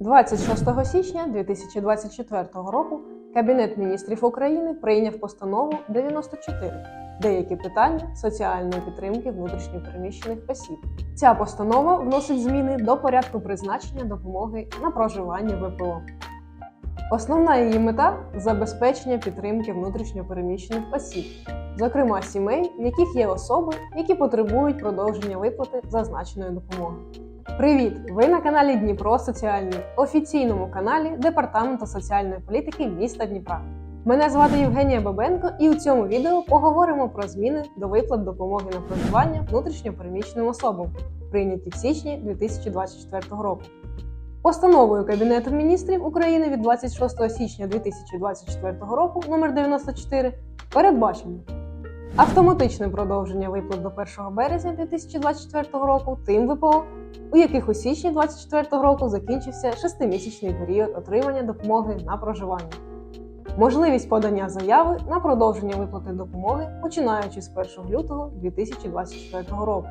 26 січня 2024 року Кабінет міністрів України прийняв постанову 94 деякі питання соціальної підтримки внутрішньопереміщених осіб. Ця постанова вносить зміни до порядку призначення допомоги на проживання ВПО. Основна її мета забезпечення підтримки внутрішньопереміщених осіб, зокрема сімей, в яких є особи, які потребують продовження виплати зазначеної допомоги. Привіт! Ви на каналі Дніпро Соціальний, офіційному каналі Департаменту соціальної політики міста Дніпра. Мене звати Євгенія Бабенко, і у цьому відео поговоримо про зміни до виплат допомоги на проживання внутрішньопереміщеним особам, прийняті в січні 2024 року. Постановою Кабінету міністрів України від 26 січня 2024 року номер 94 передбачено автоматичне продовження виплат до 1 березня 2024 року тим ВПО, у яких у січні 2024 року закінчився шестимісячний період отримання допомоги на проживання. Можливість подання заяви на продовження виплати допомоги починаючи з 1 лютого 2024 року.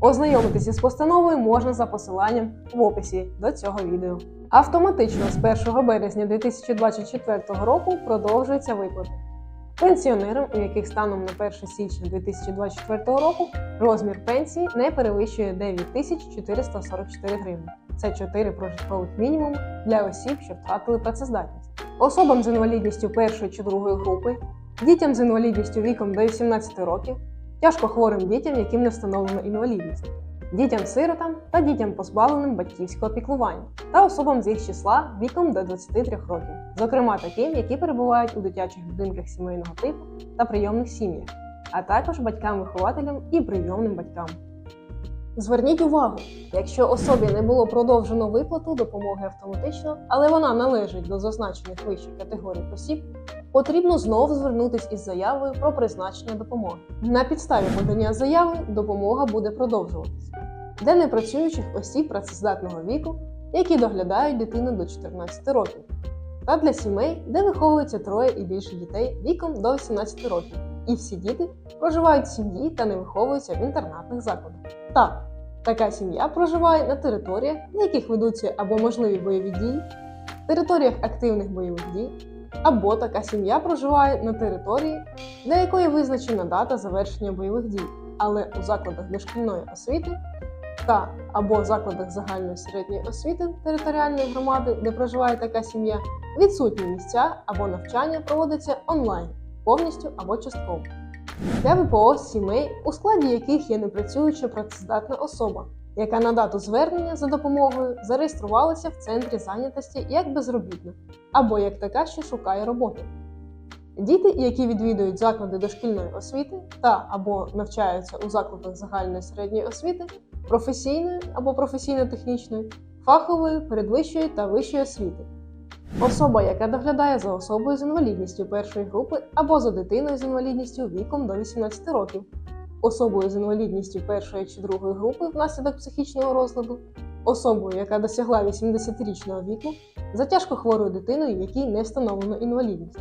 Ознайомитися з постановою можна за посиланням в описі до цього відео. Автоматично з 1 березня 2024 року продовжуються виплати. Пенсіонерам, у яких станом на 1 січня 2024 року розмір пенсії не перевищує 9444 гривні. Це 4 прожиткових мінімуми для осіб, що втратили працездатність. Особам з інвалідністю першої чи другої групи, дітям з інвалідністю віком до 18 років, тяжкохворим дітям, яким не встановлено інвалідність, дітям-сиротам та дітям позбавленим батьківського піклування та особам з їх числа віком до 23 років, зокрема таким, які перебувають у дитячих будинках сімейного типу та прийомних сім'ях, а також батькам-вихователям і прийомним батькам. Зверніть увагу, якщо особі не було продовжено виплату допомоги автоматично, але вона належить до зазначених вище категорій осіб, потрібно знову звернутися із заявою про призначення допомоги. На підставі подання заяви допомога буде продовжуватися для непрацюючих осіб працездатного віку, які доглядають дитину до 14 років, та для сімей, де виховується троє і більше дітей віком до 18 років, і всі діти проживають в сім'ї та не виховуються в інтернатних закладах. Так, така сім'я проживає на територіях, на яких ведуться або можливі бойові дії, територіях активних бойових дій, або така сім'я проживає на території, для якої визначена дата завершення бойових дій, але у закладах дошкільної освіти та або закладах загальної середньої освіти територіальної громади, де проживає така сім'я, відсутні місця або навчання проводиться онлайн, повністю або частково. Для ВПО сімей, у складі яких є непрацююча працездатна особа, яка на дату звернення за допомогою зареєструвалася в центрі зайнятості як безробітна або як така, що шукає роботу. Діти, які відвідують заклади дошкільної освіти та або навчаються у закладах загальної середньої освіти, професійної або професійно-технічної, фахової, передвищої та вищої освіти. Особа, яка доглядає за особою з інвалідністю першої групи або за дитиною з інвалідністю віком до 18 років, особою з інвалідністю першої чи другої групи внаслідок психічного розладу, особою, яка досягла 80-річного віку, за тяжко хворою дитиною, якій не встановлено інвалідність.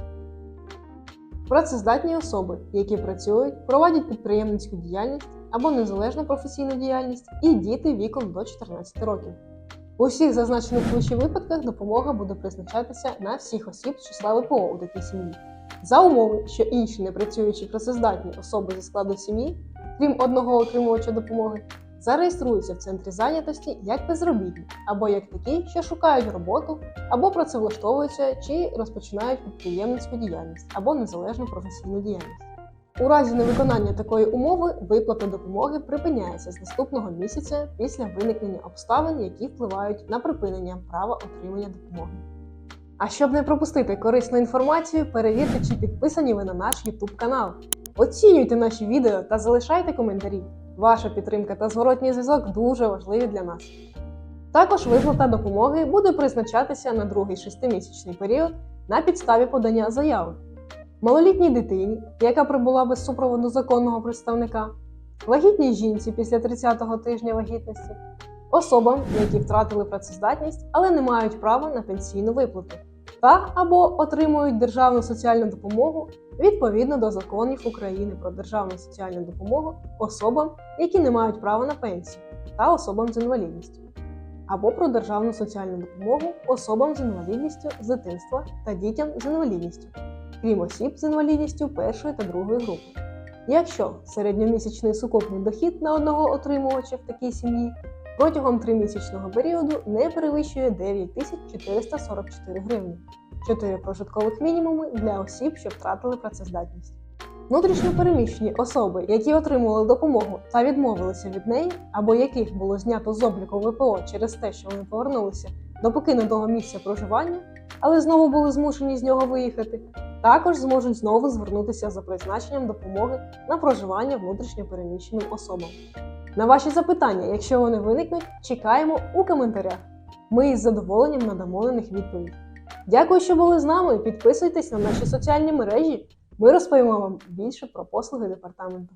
Працездатні особи, які працюють, проводять підприємницьку діяльність або незалежну професійну діяльність, і діти віком до 14 років. У всіх зазначених вище випадках допомога буде призначатися на всіх осіб з числа ВПО у такій сім'ї, за умови, що інші непрацюючі працездатні особи зі складу сім'ї, крім одного отримувача допомоги, зареєструються в центрі зайнятості як безробітні, або як такі, що шукають роботу, або працевлаштовуються чи розпочинають підприємницьку діяльність або незалежну професійну діяльність. У разі невиконання такої умови виплата допомоги припиняється з наступного місяця після виникнення обставин, які впливають на припинення права отримання допомоги. А щоб не пропустити корисну інформацію, перевірте, чи підписані ви на наш YouTube канал. Оцінюйте наші відео та залишайте коментарі. Ваша підтримка та зворотній зв'язок дуже важливі для нас. Також виплата допомоги буде призначатися на другий шестимісячний період на підставі подання заяви малолітній дитині, яка прибула без супроводу законного представника, вагітній жінці після 30-го тижня вагітності, особам, які втратили працездатність, але не мають права на пенсійну виплату, та або отримують державну соціальну допомогу відповідно до законів України про державну соціальну допомогу особам, які не мають права на пенсію, та особам з інвалідністю. або про державну соціальну допомогу особам з інвалідністю з дитинства та дітям з інвалідністю, крім осіб з інвалідністю першої та другої групи. Якщо середньомісячний сукупний дохід на одного отримувача в такій сім'ї протягом тримісячного періоду не перевищує 9444 гривні, 4 прожиткових мінімуми для осіб, що втратили працездатність. Внутрішньо переміщені особи, які отримували допомогу та відмовилися від неї, або яких було знято з обліку ВПО через те, що вони повернулися до покинутого місця проживання, але знову були змушені з нього виїхати, також зможуть знову звернутися за призначенням допомоги на проживання внутрішньо переміщеним особам. На ваші запитання, якщо вони виникнуть, чекаємо у коментарях. Ми із задоволенням надамо на них відповідь. Дякую, що були з нами. Підписуйтесь на наші соціальні мережі. Ми розповімо вам більше про послуги департаменту.